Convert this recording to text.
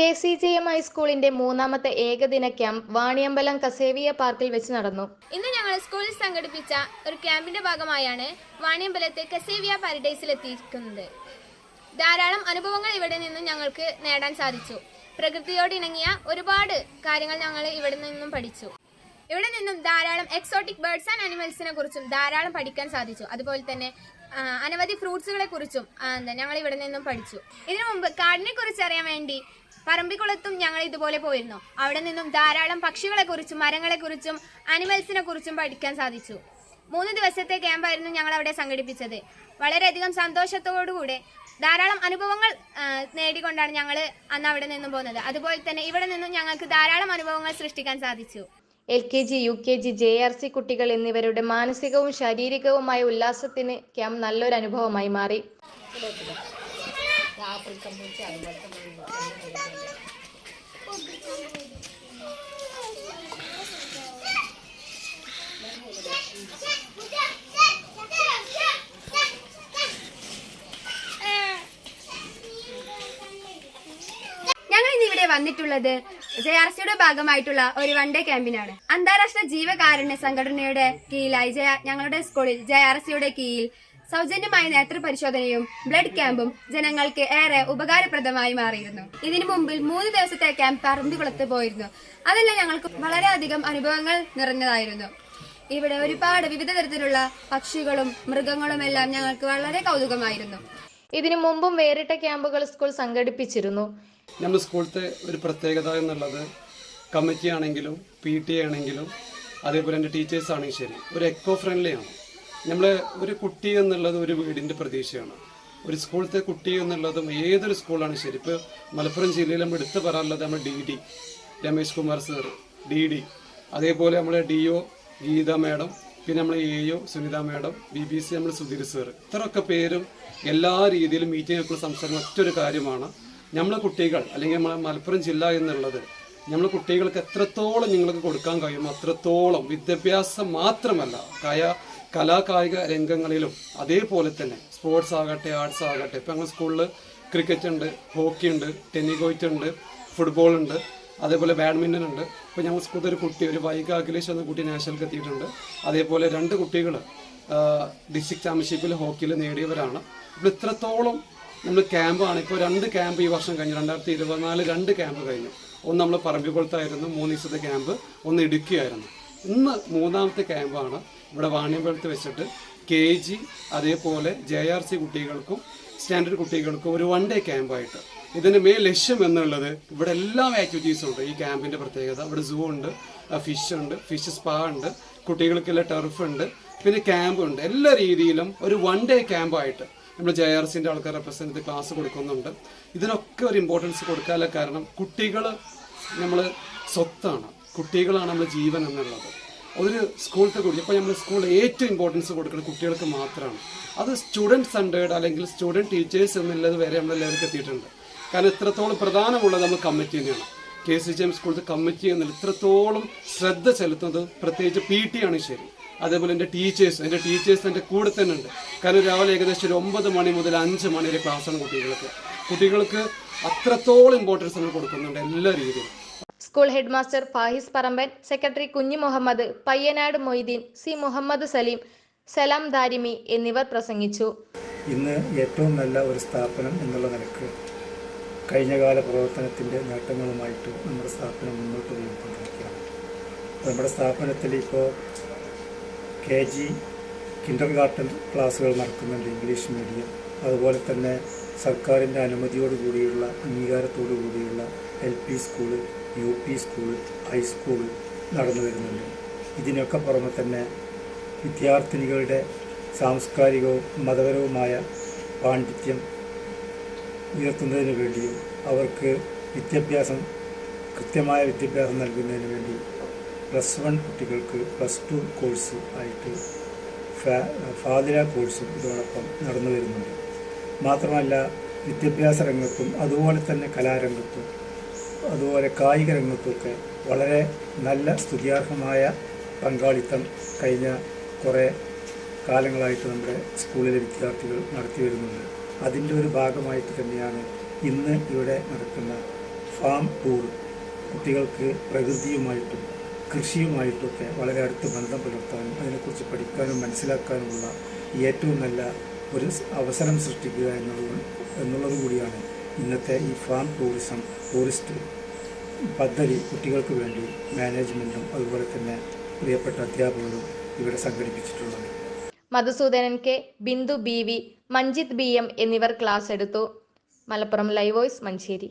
K C J M ഹൈസ്കൂളിന്റെ മൂന്നാമത്തെ ഏകദിന ക്യാമ്പ് വാണിയമ്പലം കസേവിയ പാർക്കിൽ വെച്ച് നടന്നു. ഇന്ന് ഞങ്ങൾ സ്കൂളിൽ സംഘടിപ്പിച്ച ഒരു ക്യാമ്പിന്റെ ഭാഗമായാണ് വാണിയമ്പലത്തെ കസേവിയ പാരഡൈസിൽ എത്തിയിരിക്കുന്നത് ധാരാളം അനുഭവങ്ങൾ ഇവിടെ നിന്നും ഞങ്ങൾക്ക് നേടാൻ സാധിച്ചു. പ്രകൃതിയോട് ഇണങ്ങിയ ഒരുപാട് കാര്യങ്ങൾ ഞങ്ങൾ ഇവിടെ നിന്നും പഠിച്ചു. ഇവിടെ നിന്നും ധാരാളം എക്സോട്ടിക് ബേർഡ്സ് ആൻഡ് അനിമൽസിനെ കുറിച്ചും ധാരാളം പഠിക്കാൻ സാധിച്ചു. അതുപോലെ തന്നെ അനവധി ഫ്രൂട്ട്സുകളെ കുറിച്ചും ഞങ്ങൾ ഇവിടെ നിന്നും പഠിച്ചു. ഇതിനു മുമ്പ് കാടിനെ കുറിച്ച് അറിയാൻ വേണ്ടി പറമ്പിക്കുളത്തും ഞങ്ങൾ ഇതുപോലെ പോയിരുന്നു. അവിടെ നിന്നും ധാരാളം പക്ഷികളെ കുറിച്ചും മരങ്ങളെ കുറിച്ചും അനിമൽസിനെ കുറിച്ചും പഠിക്കാൻ സാധിച്ചു. മൂന്ന് ദിവസത്തെ ക്യാമ്പായിരുന്നു ഞങ്ങൾ അവിടെ സംഘടിപ്പിച്ചത്. വളരെയധികം സന്തോഷത്തോടുകൂടെ ധാരാളം അനുഭവങ്ങൾ നേടിക്കൊണ്ടാണ് ഞങ്ങൾ അന്ന് അവിടെ നിന്നും പോകുന്നത്. അതുപോലെ തന്നെ ഇവിടെ നിന്നും ഞങ്ങൾക്ക് ധാരാളം അനുഭവങ്ങൾ സൃഷ്ടിക്കാൻ സാധിച്ചു. L K G U K G J R C കുട്ടികൾ എന്നിവരുടെ മാനസികവും ശാരീരികവുമായ ഉല്ലാസത്തിന് ക്യാമ്പ് നല്ലൊരു അനുഭവമായി മാറി. ഞങ്ങൾ ഇന്ന് ഇവിടെ വന്നിട്ടുള്ളത് ജെ ആർ സിയുടെ ഭാഗമായിട്ടുള്ള ഒരു വൺ ഡേ ക്യാമ്പിനാണ് അന്താരാഷ്ട്ര ജീവകാരുണ്യ സംഘടനയുടെ കീഴിലായി ഞങ്ങളുടെ സ്കൂളിൽ ജെ ആർ സിയുടെ കീഴിൽ സൗജന്യമായ നേത്ര പരിശോധനയും ബ്ലഡ് ക്യാമ്പും ജനങ്ങൾക്ക് ഏറെ ഉപകാരപ്രദമായി മാറിയിരുന്നു. ഇതിനു മുമ്പിൽ മൂന്ന് ദിവസത്തെ ക്യാമ്പ് പറമ്പിക്കുളത്ത് പോയിരുന്നു. അതെല്ലാം ഞങ്ങൾക്ക് വളരെയധികം അനുഭവങ്ങൾ നിറഞ്ഞതായിരുന്നു. ഇവിടെ ഒരുപാട് വിവിധ തരത്തിലുള്ള പക്ഷികളും മൃഗങ്ങളും എല്ലാം ഞങ്ങൾക്ക് വളരെ കൗതുകമായിരുന്നു. ഇതിനു മുമ്പും വേറിട്ട ക്യാമ്പുകൾ സ്കൂൾ സംഘടിപ്പിച്ചിരുന്നു. നമ്മുടെ സ്കൂളത്തെ ഒരു പ്രത്യേകത എന്നുള്ളത് കമ്മിറ്റി ആണെങ്കിലും പി ടി ആണെങ്കിലും അതേപോലെ എന്റെ ടീച്ചേഴ്സ് ആണെങ്കിലും ശരി ഒരു എക്കോ ഫ്രണ്ട്ലി ആണ്. നമ്മൾ ഒരു കുട്ടി എന്നുള്ളത് ഒരു വീടിന്റെ പ്രതീക്ഷയാണ്. ഒരു സ്കൂളത്തെ കുട്ടി എന്നുള്ളതും ഏതൊരു സ്കൂളാണ് ശരി. ഇപ്പോൾ മലപ്പുറം ജില്ലയിൽ നമ്മൾ എടുത്തു പറയാനുള്ളത് നമ്മൾ D D Ramesh Kumar sir D D. അതേപോലെ നമ്മളെ ഡി ഒ ഗീത മാഡം പിന്നെ നമ്മളെ A O Sunitha madam B B C നമ്മൾ സുധീർ സർ. ഇത്രയൊക്കെ പേരും എല്ലാ രീതിയിലും മീറ്റിങ്ങൊക്കെ സംസാരിക്കുന്ന മറ്റൊരു കാര്യമാണ്. നമ്മളെ കുട്ടികൾ അല്ലെങ്കിൽ നമ്മളെ മലപ്പുറം ജില്ല എന്നുള്ളത് നമ്മൾ കുട്ടികൾക്ക് എത്രത്തോളം നിങ്ങൾക്ക് കൊടുക്കാൻ കഴിയും അത്രത്തോളം വിദ്യാഭ്യാസം മാത്രമല്ല. കയ കലാകായിക രംഗങ്ങളിലും അതേപോലെ തന്നെ സ്പോർട്സ് ആകട്ടെ ആർട്സ് ആകട്ടെ ഇപ്പം ഞങ്ങൾ സ്കൂളിൽ ക്രിക്കറ്റ് ഉണ്ട് ഹോക്കി ഉണ്ട് ടെന്നിഗോയ്റ്റ് ഉണ്ട് ഫുട്ബോൾ ഉണ്ട് അതേപോലെ ബാഡ്മിന്റൺ ഉണ്ട്. ഇപ്പോൾ ഞങ്ങൾ സ്കൂളിൽ ഒരു കുട്ടി ഒരു വൈക അഖിലേഷ് എന്ന കുട്ടി നാഷണൽക്ക് എത്തിയിട്ടുണ്ട്. അതേപോലെ രണ്ട് കുട്ടികൾ ഡിസ്ട്രിക്ട് ചാമ്പ്യൻഷിപ്പിൽ ഹോക്കിയിൽ നേടിയവരാണ്. അപ്പോൾ ഇത്രത്തോളം നമ്മൾ ക്യാമ്പാണ് ഇപ്പോൾ രണ്ട് ക്യാമ്പ് ഈ വർഷം കഴിഞ്ഞു. രണ്ടായിരത്തി ഇരുപത്തിനാല് രണ്ട് ക്യാമ്പ് കഴിഞ്ഞു. ഒന്ന് നമ്മൾ പറമ്പിക്കുളത്തായിരുന്നു മൂന്ന് ദിവസത്തെ ക്യാമ്പ് ഒന്ന് ഇടുക്കിയായിരുന്നു. ഇന്ന് മൂന്നാമത്തെ ക്യാമ്പാണ് ഇവിടെ വാണിയമ്പലത്ത് വെച്ചിട്ട് കെ ജി അതേപോലെ ജെ ആർ സി കുട്ടികൾക്കും സ്റ്റാൻഡേർഡ് കുട്ടികൾക്കും ഒരു വൺ ഡേ ക്യാമ്പായിട്ട്. ഇതിന്റെ മെയിൻ ലക്ഷ്യം എന്നുള്ളത് ഇവിടെ എല്ലാ ആക്ടിവിറ്റീസും ഉണ്ട്. ഈ ക്യാമ്പിന്റെ പ്രത്യേകത. ഇവിടെ സൂ ഉണ്ട് ഫിഷ് ഉണ്ട് ഫിഷ് സ്പാ ഉണ്ട് കുട്ടികൾക്കുള്ള ടർഫ് ഉണ്ട് പിന്നെ ക്യാമ്പ് ഉണ്ട്. എല്ലാ രീതിയിലും ഒരു വൺ ഡേ ക്യാമ്പായിട്ട് നമ്മൾ ജെ ആർ സിന്റെ ആൾക്കാർ റെപ്രസെന്റ് ക്ലാസ് കൊടുക്കുന്നുണ്ട്. ഇതിനൊക്കെ ഒരു ഇമ്പോർട്ടൻസ് കൊടുക്കാനുള്ള കാരണം കുട്ടികൾ നമ്മൾ സ്വത്താണ്. കുട്ടികളാണ് നമ്മുടെ ജീവൻ എന്നുള്ളത്. ഒരു സ്കൂളത്തെ കൂടി ഇപ്പോൾ നമ്മൾ സ്കൂളിൽ ഏറ്റവും ഇമ്പോർട്ടൻസ് കൊടുക്കുന്നത് കുട്ടികൾക്ക് മാത്രമാണ്. അത് സ്റ്റുഡന്റ് സെന്റേഡ് അല്ലെങ്കിൽ സ്റ്റുഡന്റ് ടീച്ചേഴ്സ് എന്നുള്ളത് വരെ നമ്മൾ എല്ലാവർക്കും എത്തിയിട്ടുണ്ട്. കാരണം ഇത്രത്തോളം പ്രധാനമുള്ളത് നമ്മൾ കമ്മിറ്റി തന്നെയാണ്. കെ സി ജി എം സ്കൂളിൽ കമ്മിറ്റി എന്നുള്ള ഇത്രത്തോളം ശ്രദ്ധ ചെലുത്തുന്നത് പ്രത്യേകിച്ച് പി ടി ആണ് ശരി. അതേപോലെ എന്റെ ടീച്ചേഴ്സ് എന്റെ ടീച്ചേഴ്സ് എന്റെ കൂടെ തന്നെ ഉണ്ട്. കാരണം രാവിലെ ഏകദേശം ഒരു ഒമ്പത് മണി മുതൽ അഞ്ച് മണി വരെ ക്ലാസ്സാണ് കുട്ടികൾക്ക്. കുട്ടികൾക്ക് അത്രത്തോളം ഇമ്പോർട്ടൻസ് നമ്മൾ കൊടുക്കുന്നുണ്ട് എല്ലാ രീതിയിലും. School headmaster Fahis Paramban secretary Kunhi Muhammad Payyanad Moideen C Muhammad Saleem Salam Darimi എന്നിവർ പ്രസംഗിച്ചു. ഇന്ന് ഏറ്റവും നല്ല ഒരു സ്ഥാപനം എന്നുള്ള നിലയ്ക്ക് കഴിഞ്ഞകാല പ്രവർത്തനത്തിന്റെ നേട്ടങ്ങളുമായിട്ട് നമ്മുടെ സ്ഥാപനം മുന്നോട്ട് പോയിക്കൊണ്ടിരിക്കുകയാണ് നമ്മുടെ സ്ഥാപനത്തിൽ ഇപ്പോൾ കെ ജി കിൻഡർ ഗാർട്ടൻ ക്ലാസ്സുകൾ നടക്കുന്നുണ്ട് ഇംഗ്ലീഷ് മീഡിയം. അതുപോലെ തന്നെ സർക്കാരിന്റെ അനുമതിയോടുകൂടിയുള്ള അംഗീകാരത്തോടു കൂടിയുള്ള L P school U P school high school നടന്നു വരുന്നുണ്ട്. ഇതിനൊക്കെ പുറമെ തന്നെ വിദ്യാർത്ഥിനികളുടെ സാംസ്കാരികവും മതപരവുമായ പാണ്ഡിത്യം ഉയർത്തുന്നതിന് വേണ്ടിയും അവർക്ക് വിദ്യാഭ്യാസം കൃത്യമായ വിദ്യാഭ്യാസം നൽകുന്നതിന് വേണ്ടി പ്ലസ് വൺ കുട്ടികൾക്ക് പ്ലസ് ടു കോഴ്സ് ആയിട്ട് ഫാദില കോഴ്സും ഇതോടൊപ്പം നടന്നു വരുന്നുണ്ട്. മാത്രമല്ല വിദ്യാഭ്യാസ രംഗത്തും അതുപോലെ തന്നെ കലാരംഗത്തും അതുപോലെ കായിക രംഗത്തുമൊക്കെ വളരെ നല്ല സ്തുതിയാർഹമായ പങ്കാളിത്തം കഴിഞ്ഞ കുറേ കാലങ്ങളായിട്ട് നമ്മുടെ സ്കൂളിലെ വിദ്യാർത്ഥികൾ നടത്തി വരുന്നുണ്ട്. അതിന്റെ ഒരു ഭാഗമായിട്ട് തന്നെയാണ് ഇന്ന് ഇവിടെ നടക്കുന്ന ഫാം ടൂർ കുട്ടികൾക്ക് പ്രകൃതിയുമായിട്ടും കൃഷിയുമായിട്ടൊക്കെ വളരെ അടുത്ത് ബന്ധം പുലർത്താനും അതിനെക്കുറിച്ച് പഠിക്കാനും മനസ്സിലാക്കാനുമുള്ള ഏറ്റവും നല്ല ഒരു അവസരം സൃഷ്ടിക്കുക എന്നുള്ളത് എന്നുള്ളത് കൂടിയാണ് ഇന്നത്തെ ഈ ഫാം ടൂറിസം ടൂറിസ്റ്റ് പദ്ധതി കുട്ടികൾക്ക് വേണ്ടി മാനേജ്മെന്റും അതുപോലെ തന്നെ പ്രിയപ്പെട്ട അധ്യാപകരും ഇവിടെ സംഘടിപ്പിച്ചിട്ടുള്ളത്. Madhusoodanan K Bindu B V Manjith B M എന്നിവർ ക്ലാസ് എടുത്തു. Malappuram live voice Manjeri.